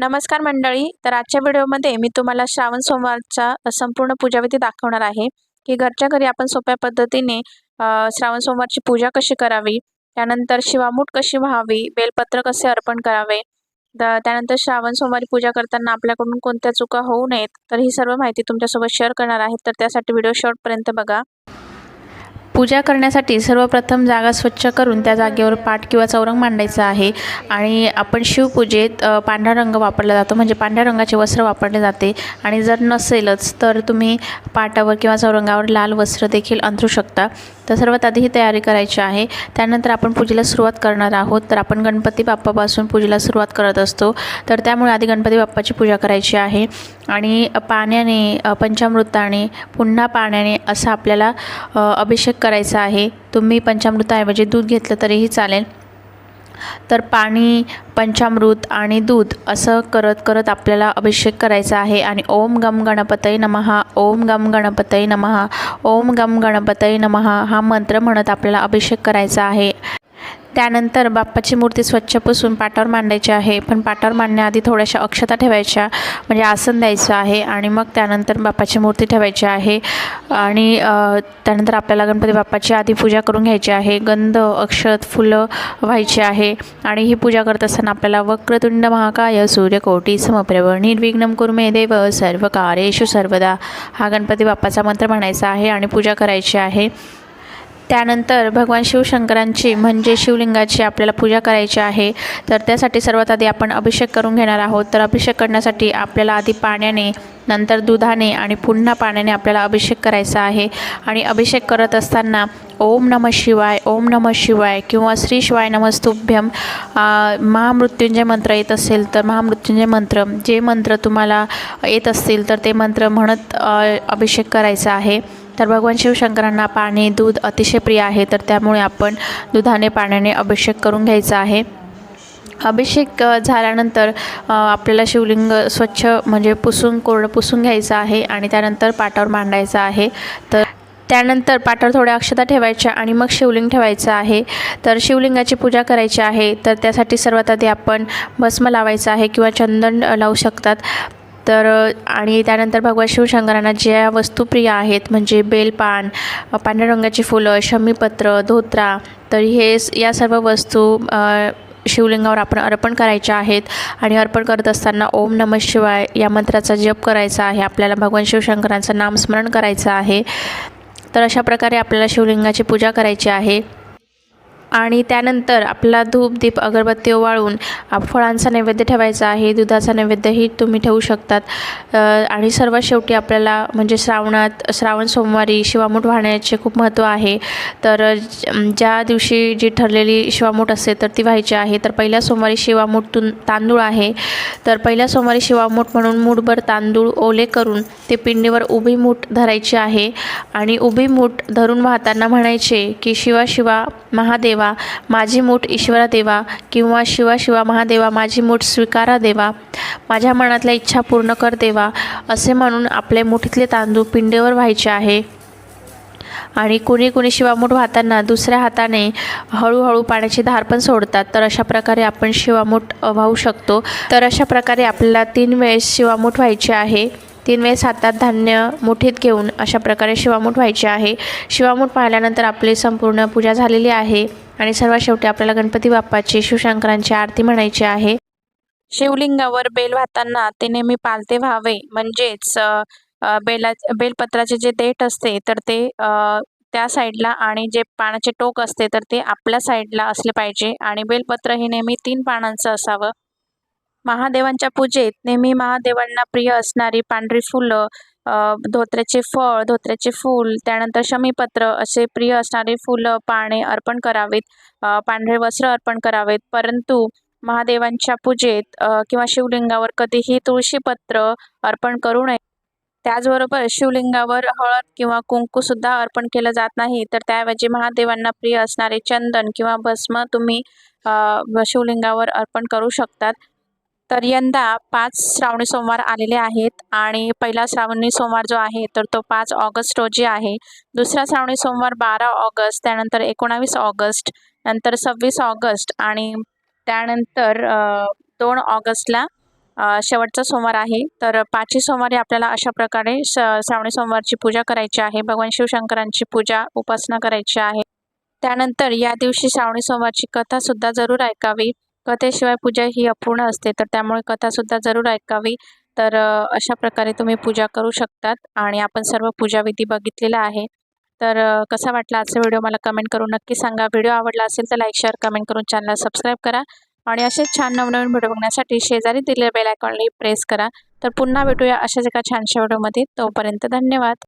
नमस्कार मंडळी. तर आजच्या व्हिडिओमध्ये मी तुम्हाला श्रावण सोमवारचा संपूर्ण पूजाविधी दाखवणार आहे. की घरच्या घरी आपण सोप्या पद्धतीने श्रावण सोमवारची पूजा कशी करावी? त्यानंतर शिवामूठ कशी व्हावी? बेलपत्र कसे अर्पण करावे? द त्यानंतर श्रावण सोमवारी पूजा करताना आपल्याकडून कोणत्या चुका होऊ नयेत? तर ही सर्व माहिती तुमच्यासोबत शेअर करणार आहे. तर त्यासाठी व्हिडिओ शेवटपर्यंत बघा. पूजा करण्यासाठी सर्वप्रथम जागा स्वच्छ करून त्या जागेवर पाट किंवा चौरंग मांडायचं आहे. आणि आपण शिवपूजेत पांढरा रंग वापरला जातो. म्हणजे पांढऱ्या रंगाचे वस्त्र वापरले जाते. आणि जर नसेलच तर तुम्ही पाटावर किंवा चौरंगावर लाल वस्त्र देखील अंथरू शकता. तर सर्वात आधी ही तयारी करायची आहे. त्यानंतर आपण पूजेला सुरुवात करणार आहोत. तर आपण गणपती बाप्पापासून पूजेला सुरुवात करत असतो. तर त्यामुळे आधी गणपती बाप्पाची पूजा करायची आहे. आणि पाण्याने पंचामृताने पुन्हा पाण्याने असा आपल्याला अभिषेक अभिषेक करायचा आहे. तुम्ही पंचामृताऐवजी दूध घेतलं तरीही चालेल. तर पाणी पंचामृत आणि दूध असं करत करत आपल्याला अभिषेक करायचा आहे आणि ओम गम गणपतय नमहा ओम गम गणपतय नमहा ओम गम गणपतय नमहा हा मंत्र म्हणत आपल्याला अभिषेक करायचा आहे. त्यानंतर बाप्पाची मूर्ती स्वच्छ पुसून पाटावर मांडायची आहे. पण पाटावर मांडण्याआधी थोड्याशा अक्षता ठेवायच्या म्हणजे आसन द्यायचं आहे आणि मग त्यानंतर बाप्पाची मूर्ती ठेवायची आहे. आणि त्यानंतर आपल्याला गणपती बाप्पाची आधी पूजा करून घ्यायची आहे. गंध अक्षत फुलं व्हायची आहे. आणि ही पूजा करत असताना आपल्याला वक्रतुंड महाकाय सूर्यकोटी समप्रभ निर्विघ्नम कुर्मे देव सर्व कार्येषु सर्वदा हा गणपती बाप्पाचा मंत्र म्हणायचा आहे आणि पूजा करायची आहे. त्यानंतर भगवान शिवशंकरांची म्हणजे शिवलिंगाची आपल्याला पूजा करायची आहे. तर त्यासाठी सर्वात आधी आपण अभिषेक करून घेणार आहोत. तर अभिषेक करण्यासाठी आपल्याला आधी पाण्याने नंतर दुधाने आणि पुन्हा पाण्याने आपल्याला अभिषेक करायचा आहे. आणि अभिषेक करत असताना ओम नम शिवाय ओम नम शिवाय किंवा श्री शिवाय नमस्तुभ्यम महामृत्युंजय मंत्र येत असेल तर महामृत्युंजय मंत्र. जे मंत्र तुम्हाला येत असतील तर ते मंत्र म्हणत अभिषेक करायचा आहे. तर भगवान शिवशंकरांना पाणी दूध अतिशय प्रिय आहे तर त्यामुळे आपण दुधाने पाण्याने अभिषेक करून घ्यायचा आहे. अभिषेक झाल्यानंतर आपल्याला शिवलिंग स्वच्छ म्हणजे पुसून कोरडं पुसून घ्यायचं आहे आणि त्यानंतर पाटावर मांडायचं आहे. तर त्यानंतर पाटावर थोड्या अक्षता ठेवायच्या आणि मग शिवलिंग ठेवायचं आहे. तर शिवलिंगाची पूजा करायची आहे तर त्यासाठी सर्वात आधी आपण भस्म लावायचं आहे किंवा चंदन लावू शकतात. तर आणि त्यानंतर भगवान शिवशंकरांना ज्या वस्तू प्रिय आहेत म्हणजे बेलपान पांढऱ्या रंगाची फुलं शमीपत्र धोत्रा तर हे या सर्व वस्तू शिवलिंगावर आपण अर्पण करायच्या आहेत. आणि अर्पण करत असताना ओम नम शिवाय या मंत्राचा जप करायचा आहे. आपल्याला भगवान शिवशंकरांचं नामस्मरण करायचं आहे. तर अशा प्रकारे आपल्याला शिवलिंगाची पूजा करायची आहे. आणि त्यानंतर आपला धूप दीप अगरबत्ती ओवाळून फळांचा नैवेद्य ठेवायचा आहे. दुधाचा नैवेद्यही तुम्ही ठेवू शकतात. आणि सर्वात शेवटी आपल्याला म्हणजे श्रावणात श्रावण सोमवारी शिवामूठ वाहण्याचे खूप महत्त्व आहे. तर ज- ज्या दिवशी जी ठरलेली शिवामूठ असते तर ती व्हायची आहे. तर पहिल्या सोमवारी शिवामूठतून तांदूळ आहे. तर पहिल्या सोमवारी शिवामूठ म्हणून मूठभर तांदूळ ओले करून ते पिंडीवर उभी मूठ धरायची आहे. आणि उभी मूठ धरून वाहताना म्हणायचे की शिवा शिवा महादेव माझी मूठ ईश्वरा देवा किंवा शिवा शिवा महादेवा माझी मूठ स्वीकारा देवा. माझ्या मनातल्या इच्छा पूर्ण कर देवा असे म्हणून आपले मुठीतले तांदूळ पिंडेवर व्हायचे आहे. आणि कुणी कुणी शिवामूठ वाहताना दुसऱ्या हाताने हळूहळू पाण्याची धार पण सोडतात. तर अशा प्रकारे आपण शिवामूठ वाहू शकतो. तर अशा प्रकारे आपल्याला तीन वेळेस शिवामूठ व्हायचे आहे. तीन वेळेस हातात धान्य मुठीत घेऊन अशा प्रकारे शिवामूठ व्हायचे आहे. शिवामूठ पाहिल्यानंतर आपली संपूर्ण पूजा झालेली आहे आणि सर्वात शेवटी आपल्याला गणपती बाप्पाची शिवशंकरांची आरती म्हणायची आहे. शिवलिंगावर बेल वाहताना ते नेहमी पालते व्हावे. म्हणजेच बेला बेलपत्राचे जे देठ असते तर ते त्या साईडला आणि जे पानाचे टोक असते तर ते आपल्या साईडला असले पाहिजे. आणि बेलपत्र हे नेहमी तीन पानांचं असावं. महादेवांच्या पूजेत नेहमी महादेवांना प्रिय असणारी पांढरी फुलं धोत्र्याचे फळ धोत्र्याचे फूल त्यानंतर शमीपत्र असे प्रिय असणारे फुलं पाने अर्पण करावेत पांढरे वस्त्र अर्पण करावेत. परंतु महादेवांच्या पूजेत किंवा शिवलिंगावर कधीही तुळशीपत्र अर्पण करू नये. त्याचबरोबर शिवलिंगावर हळद किंवा कुंकूसुद्धा अर्पण केलं जात नाही तर त्याऐवजी महादेवांना प्रिय असणारे चंदन किंवा भस्म तुम्ही शिवलिंगावर अर्पण करू शकतात. तर यंदा पाच श्रावणी सोमवार आलेले आहेत आणि पहिला श्रावणी सोमवार जो आहे तर तो पाच ऑगस्ट रोजी आहे. दुसरा श्रावणी सोमवार बारा ऑगस्ट त्यानंतर एकोणावीस ऑगस्ट नंतर सव्वीस ऑगस्ट आणि त्यानंतर दोन ऑगस्टला शेवटचा सोमवार आहे. तर पाचही सोमवारी आपल्याला अशा प्रकारे श श्रावणी सोमवारची पूजा करायची आहे. भगवान शिवशंकरांची पूजा उपासना करायची आहे. त्यानंतर या दिवशी श्रावणी सोमवारची कथासुद्धा जरूर ऐकावी. कथेशिवाय पूजा ही अपूर्ण असते तर त्यामुळे कथासुद्धा जरूर ऐकावी. तर अशा प्रकारे तुम्ही पूजा करू शकतात आणि आपण सर्व पूजाविधी बघितलेला आहे. तर कसा वाटला आजचा व्हिडिओ मला कमेंट करून नक्की सांगा. व्हिडिओ आवडला असेल तर लाईक शेअर कमेंट करून चॅनल सबस्क्राईब करा आणि असेच छान नवनवीन व्हिडिओ बघण्यासाठी शेजारी दिलेल्या बेल आयकॉनला प्रेस करा. तर पुन्हा भेटूया अशाच एका छानशा व्हिडिओमध्ये. तोपर्यंत धन्यवाद.